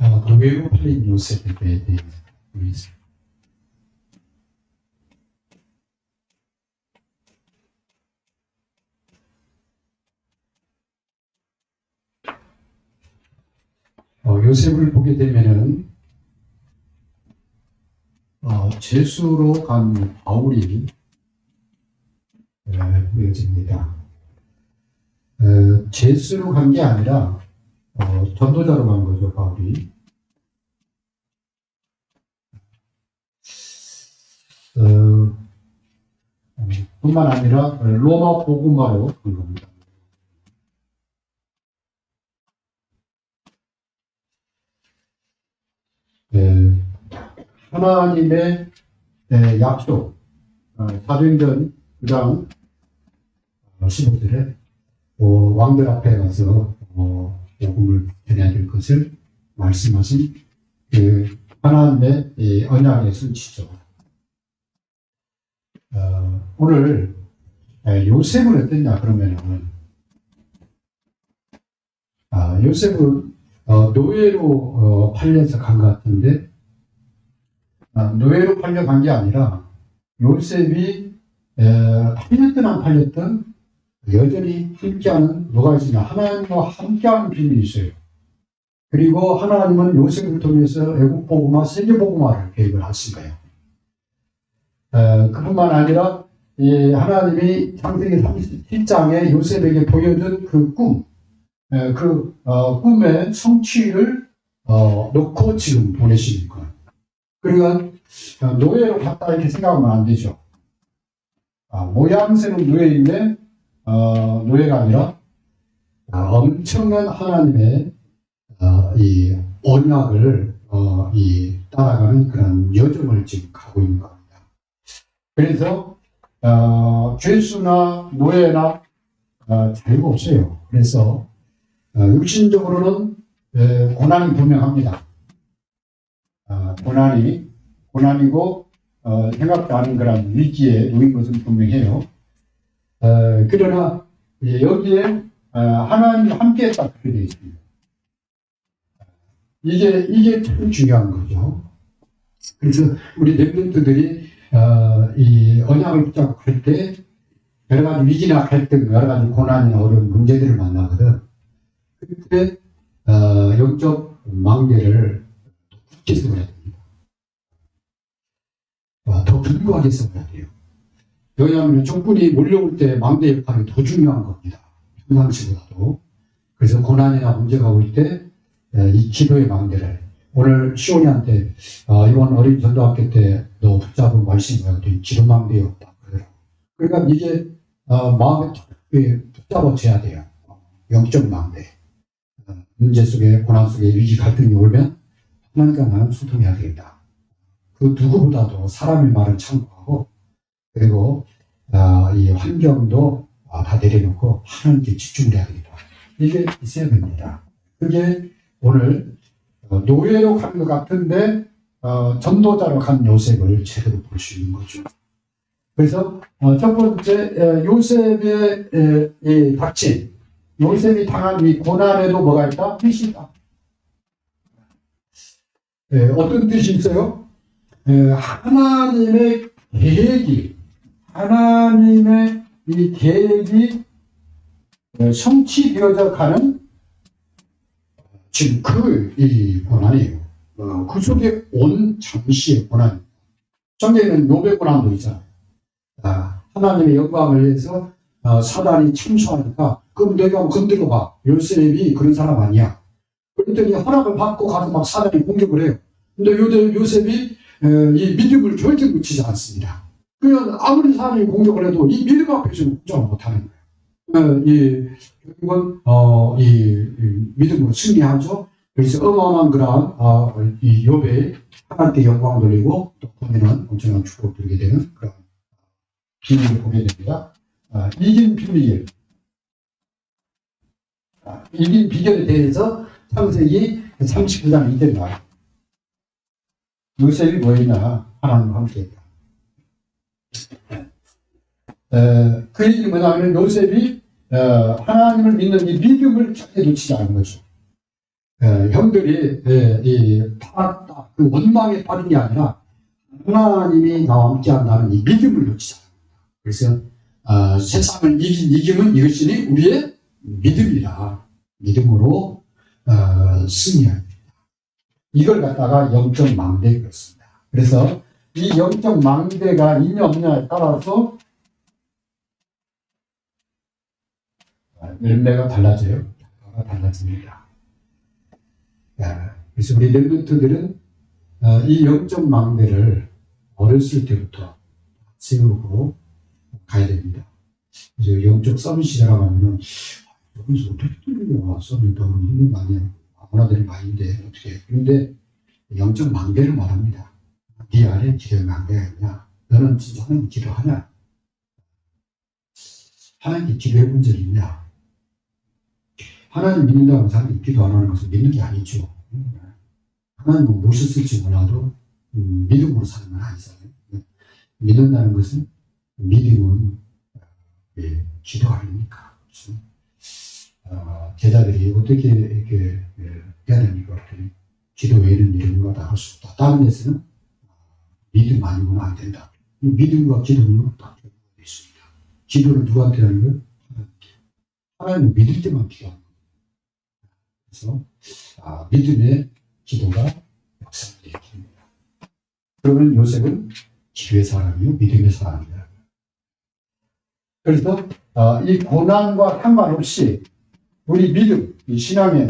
어, 노예로 팔린 요셉에 대해 보겠습니다. 어, 요셉을 보게 되면은 어, 제수로 간 바울이 에, 보여집니다. 에, 제수로 간 게 아니라 어, 전도자로 간 거죠, 바울이. 어, 어, 뿐만 아니라 로마 복음화로 간 겁니다. 에, 하나님의 에, 약속, 어, 사도행전 9장 15절에 어, 왕들 앞에 가서 어, 복음을 전해야 될 것을 말씀하신 그 하나님의 이 언약의 순치죠. 어, 오늘 에, 요셉은 어땠냐 그러면은 아, 요셉은 어, 노예로 어, 팔려서 간 것 같은데 아, 노예로 팔려간 게 아니라 요셉이 에, 팔렸든 안 팔렸든 여전히 함께하는 뭐가 있으냐 하나님과 함께하는 비밀이 있어요. 그리고 하나님은 요셉을 통해서 애국 복음화, 세계 복음화를 계획을 하신 거예요. 에, 그뿐만 아니라 이 하나님이 창세기 37장에 요셉에게 보여준 그 꿈, 에, 그 어, 꿈의 성취를 어, 놓고 지금 보내시는 거예요. 그러니까 어, 노예로 갔다 이렇게 생각하면 안 되죠. 아, 모양새는 노예인데 어, 노예가 아니라 아, 엄청난 하나님의 어, 이 언약을 어, 이 따라가는 그런 여정을 지금 가고 있는 겁니다. 그래서 어, 죄수나 노예나 어, 자유가 없어요. 그래서 어, 육신적으로는 에, 고난이 분명합니다. 아, 고난이 고난이고 어, 생각도 않은 그런 위기에 놓인 것은 분명해요. 어, 그러나 예, 여기에 어, 하나님이 함께했다 그렇게 되어 있습니다. 이게 이게 참 중요한 거죠. 그래서 우리 랩런트들이 어, 이 언약을 붙잡고 갈 때 여러 가지 위기나 갈등, 여러 가지 고난이나 어려운 문제들을 만나거든. 그때 어, 영적 망대를 굳게 세워야 됩니다. 어, 더 불구하게 세워야 돼요. 왜냐하면 족분이 몰려올 때 망대 역할이 더 중요한 겁니다. 평상시보다도. 그래서 고난이나 문제가 올 때 이 기도의 망대를 오늘 시온이한테 어, 이번 어린 전도학교 때 너 붙잡은 말씀이 뭐였더니 기도 망대였다. 그러더라고. 그러니까 이게 어, 마음에 탁 붙잡아줘야 돼요. 영적 망대. 어, 문제 속에 고난 속에 위기 갈등이 오면 하나님과 나는 소통해야 되겠다. 그 누구보다도 사람의 말을 참고하고 그리고 아, 이 환경도 아, 다 내려놓고 하나님께 집중을 해야 되겠다. 이게 있어야 됩니다. 그게 오늘 어, 노예로 간 것 같은데 어, 전도자로 간 요셉을 제대로 볼 수 있는 거죠. 그래서 어, 첫 번째 에, 요셉의 에, 이 닥친 요셉이 당한 이 고난에도 뭐가 있다? 뜻이 있다. 에, 어떤 뜻이 있어요? 에, 하나님의 계획이 하나님의 이 계획이 어, 성취되어져 가는 지금 그이 고난이에요. 어, 그 속에 온 잠시의 고난. 성경에는 요배 고난도 있잖아요. 아, 하나님의 영광을 위해서 어, 사단이 침수하니까 그럼 내가 건드려 봐. 요셉이 그런 사람 아니야. 그랬더니 허락을 받고 가서 막 사단이 공격을 해요. 근데 요, 요셉이 에, 이 믿음을 절대 놓치지 않습니다. 그냥 아무리 사람이 공격을 해도 이 믿음 앞에서는 공격을 못하는 거예요. 어, 이, 결국은, 어, 이, 이 믿음으로 승리하죠. 그래서 어마어마한 그런, 어, 이 욥의 하나님께 영광을 돌리고 또 본인은 엄청난 축복을 드리게 되는 그런 비밀을 보게 됩니다. 아, 이긴 비밀. 아, 이긴 비결에 대해서 창세기 39장 이대로 나와요. 요셉이 뭐였냐? 하나님과 함께 했다. 에, 그 얘기는 뭐냐면 요셉이 어, 하나님을 믿는 이 믿음을 절대 놓치지 않은 거죠. 에, 형들이 에, 이 파- 그 원망에 빠진 게 아니라 하나님이 나와 함께한다는 이 믿음을 놓치지 않습니다. 그래서 어, 세상을 이긴 이김은 이것이니 우리의 믿음이라 믿음으로 어, 승리합니다. 이걸 갖다가 영적 망대에 그렇습니다. 그래서 이 영적 망대가 있냐 없냐에 따라서 열매가 달라져요. 결과가 달라집니다. 야, 그래서 우리 랩런트들은 어, 이 영적 망대를 어렸을 때부터 세우고 가야 됩니다. 이제 영적 서밋이라고 하면은 여기서 어떻게 뚫리냐 서밋 너무 힘든 거 아니야 아무나 되는 거 아닌데 어떻게 그런데 영적 망대를 말합니다. 네 아래 기도의 망대가 있냐 너는 진짜 하나님 기도하냐 하나님께 기도해 본적 있냐 하나님 믿는다고 사람이 기도 안 하는 것을 믿는 게 아니죠. 하나님은 무엇을 쓸지 몰라도 음, 믿음으로 사는 건 아니잖아요. 믿는다는 것은 믿음은 예, 기도 아닙니까? 아, 제자들이 어떻게 이렇게 예, 해야 됩니까? 기도 외에는 이런 거다 할 수 없다. 다른 데서는 아, 믿음 아니고는 안 된다. 이 믿음과 기도는 되어 있습니다. 기도를 누구한테 하는 거예요? 하나님께. 하나님 믿을 때만 기도하는 거예요. 그래서 아, 믿음의 기도가 역사를 일으킵니다. 그러면 요셉은 기도의 사람이요, 믿음의 사람이다. 그래서 어, 이 고난과 상관없이 우리 믿음, 이 신앙의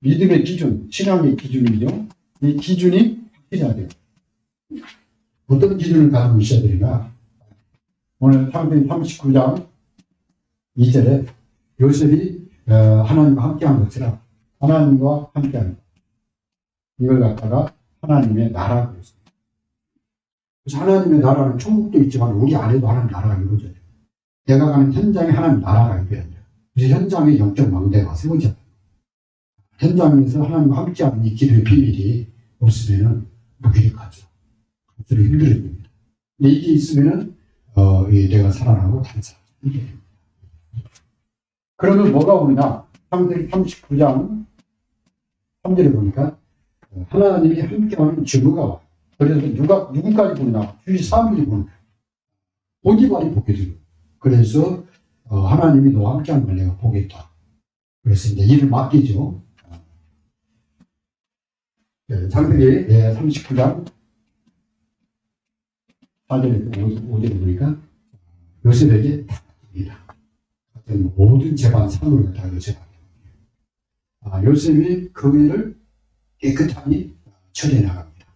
믿음의 기준, 신앙의 기준이죠. 이 기준이 바뀌어야 돼요. 어떤 기준을 가지고 있어야 되나? 오늘 창세기 39장 2절에 요셉이 어, 하나님과 함께한 것처럼 하나님과 함께하는 것. 이걸 갖다가 하나님의 나라고 했습니다. 그래서 하나님의 나라는 천국도 있지만 우리 안에도 하나님 나라가 이루어져요. 내가 가는 현장에 하나님 나라가 이루어져요. 그래서 현장에 영적 망대가 세워져요. 현장에서 하나님과 함께하는 이 기도의 비밀이 없으면 무기력하죠. 힘들어집니다. 근데 이게 있으면은 어, 이 내가 살아나고 됩니다. 그러면 뭐가 오느냐? 창세기 39장 3절에 보니까 하나님이 함께하는 주부가 와. 그래서 누가 누구까지 보느냐? 주의 사람들이 보는. 보기발이 보게 되고. 그래서 어, 하나님이 너와 함께하는 걸 내가 보겠다. 그래서 이제 일을 맡기죠. 네, 창세기 예, 39장 4절에 5절에 보니까 요셉에게. 하여튼 모든 재반 사물을 다 요셉에게. 아, 요셉이 그 일을 깨끗하게 처리해 나갑니다.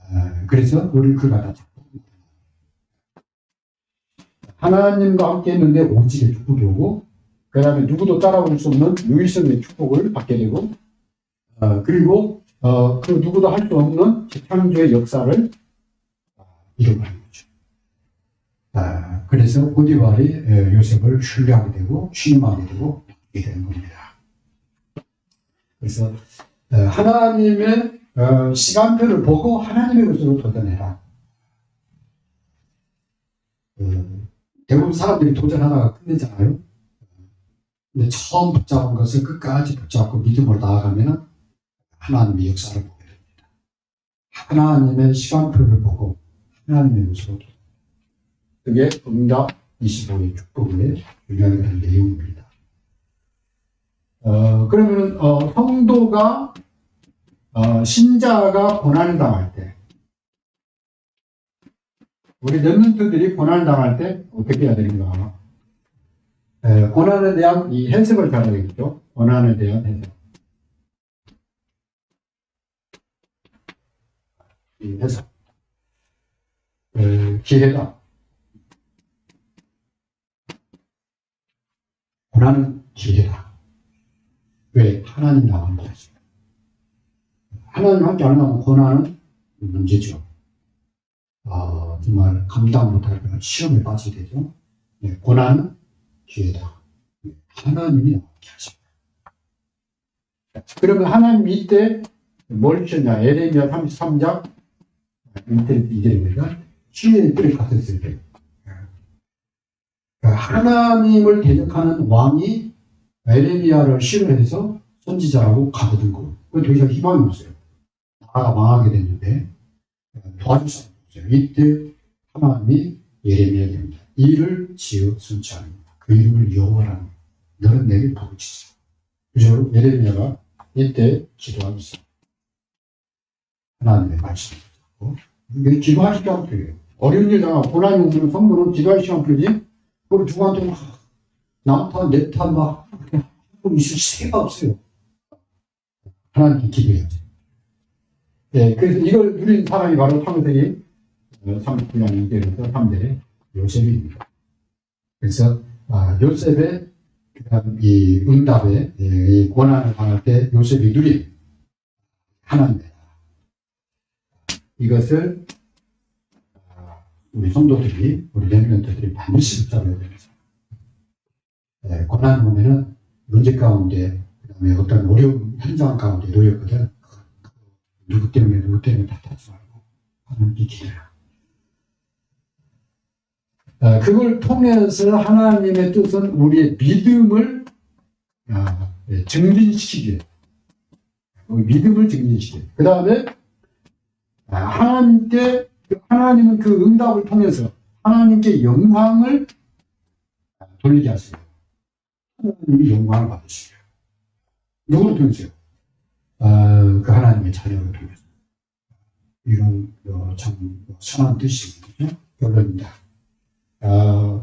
아, 그래서 우리 그가 다 하나님과 함께 했는데 오직의 축복이 오고 그 다음에 누구도 따라올 수 없는 유일성의 축복을 받게 되고 어, 그리고 어, 그 누구도 할 수 없는 재창조의 역사를 이뤄가는 거죠. 아, 그래서 보디발이 에, 요셉을 신뢰하게 되고 신임하게 되고 이게 되는 겁니다. 그래서 어, 하나님의 어, 시간표를 보고 하나님의 것으로 도전해라. 어, 대부분 사람들이 도전하다가 끝내잖아요. 근데 처음 붙잡은 것을 끝까지 붙잡고 믿음으로 나아가면 하나님의 역사를 보게 됩니다. 하나님의 시간표를 보고 하나님의 도전. 그게 응답 25의 축복의 중요한 내용입니다. 어, 그러면 어, 성도가 어, 신자가 고난을 당할 때 우리 렘넌트들이 고난을 당할 때 어떻게 해야 되는가? 에, 고난에 대한 이 해석을 잘해야 되겠죠. 고난에 대한 해석. 이 해석. 에, 기회다. 고난은 기회다. 왜? 하나님 하시고. 하나님 함께 안 하면 고난은 문제죠. 아, 정말 감당 못할 그런 시험에 빠지게 되죠. 네, 고난은 기회다. 네, 하나님이 함께 하십니다. 그러면 하나님 이때 뭘 주셨냐? 에레미야 33장 밑에 우리가 뜰을 갔었을 때 그러니까 하나님을 대적하는 왕이 에레미야를 싫어해서 선지자라고 가거든고 더 이상 희망이 없어요. 나라가 망하게 됐는데 도와줄 사람이 없어요. 이때 하나님이 예레미야에게 합니다. 이를 지어 순치하는 그 이름을 여호와라는 너는 내게 주시라. 그죠? 예레미야가 이때 기도하면서 하나님의 말씀을 듣고 이게 시간 필요해요. 어려운 일 당하고 고난이 오면 성부는 기도할 시간 필요지 그리고 누구한테 막 남탓 내탓 막 하고 있을 새가 없어요. 하나님께 기도해야죠. 예, 그래서 이걸 누린 사람이 바로 창세기 39장 2절에서 3절의 요셉입니다. 그래서 아, 요셉의 그다음 이 응답에 예, 이 고난을 당할 때 요셉이 누린 하나님의 이것을 아, 우리 성도들이 우리 렘런트들이 반드시 붙잡아야 됩니다. 예, 고난 오면은 문제 가운데 그 다음에 어떤 어려운 현장 가운데 놓였거든. 누구 때문에 누구 때문에 탓하지 말고 하나님께 기도해라. 아, 그걸 통해서 하나님의 뜻은 우리의 믿음을 아, 예, 위해 우리 믿음을 증진시키기 위해 그 다음에 아, 하나님께 하나님은 그 응답을 통해서 하나님께 영광을 돌리게 하세요. 하나님이 영광을 받으시고 누구를 통해서요? 아, 그 하나님의 자녀를 통해서 이런 어, 참 선한 뜻이거든요. 결론입니다. 아,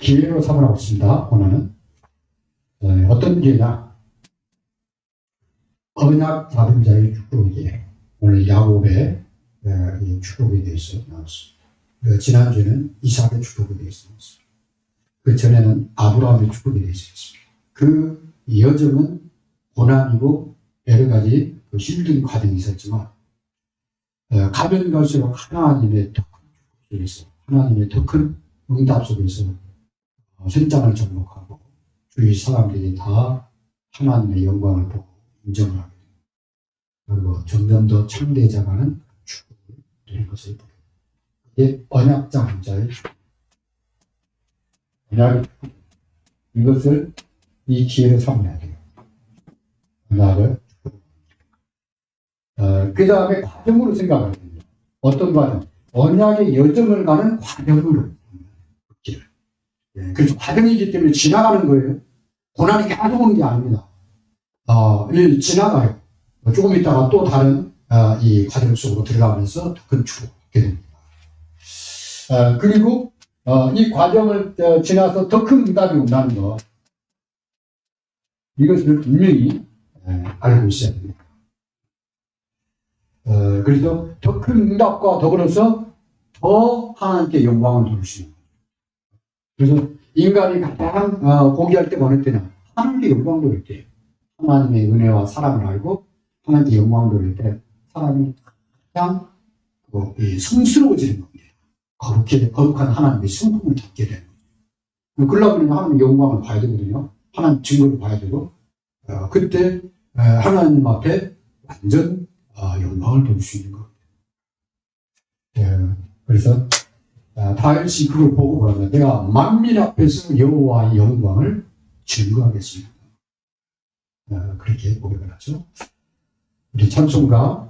기회로 삼으라고 있습니다. 오늘은 어, 어떤 기회냐? 언약 잡은 자의 축복이에요. 오늘 야곱의 어, 이 축복에 대해서 나왔습니다. 그 지난주에는 이삭의 축복에 대해서 나왔습니다. 그 전에는 아브라함의 축복에 대해서 했습니다. 그 여정은 고난이고 여러 가지 그 힘든 과정이 있었지만 어, 가면 갈수록 하나님의 더 큰 축복 속에서 하나님의 더 큰 응답 속에서 어, 현장을 접목하고 주위 사람들이 다 하나님의 영광을 보고 인정을 하게 됩니다. 그리고 점점 더 창대해져가는 누리는 것을. 이게. 언약의 축복. 이것을 이 기회를 삼아야 돼요. 언약을 어, 그 다음에 과정으로 생각을 됩니다. 어떤 과정? 언약의 여정을 가는 과정으로. 길을. 예, 그래서 과정이기 때문에 지나가는 거예요. 고난이 계속 오는 게 아닙니다. 어, 이 지나가요. 조금 있다가 또 다른 어, 이 과정 속으로 들어가면서 더 받게 됩니다. 어, 그리고 어, 이 과정을 어, 지나서 더 큰 응답이 온다는 거. 이것을 분명히 예, 알고 있어야 됩니다. 어, 그래서 더 큰 응답과 더불어서 더 하나님께 영광을 돌리시는. 그래서 인간이 가장 어, 고귀할 때가 어느 때냐? 하나님께 영광 돌릴 때. 하나님의 은혜와 사랑을 알고 하나님께 영광 돌릴 때 사람이 가장 그, 이 성스러워지는 겁니다. 거룩해, 거룩한 하나님의 성품을 담게 되는 거예요. 그러려면 하나님의 영광을 봐야 되거든요. 하나님 증거를 봐야 되고 어, 그때 에, 하나님 앞에 완전 아, 영광을 돌릴 수 있는 것. 예, 그래서 아, 다윗이 그걸 보고 그러면 내가 만민 앞에서 여호와의 영광을 증거하겠습니다. 아, 그렇게 고백을 하죠. 우리 찬송가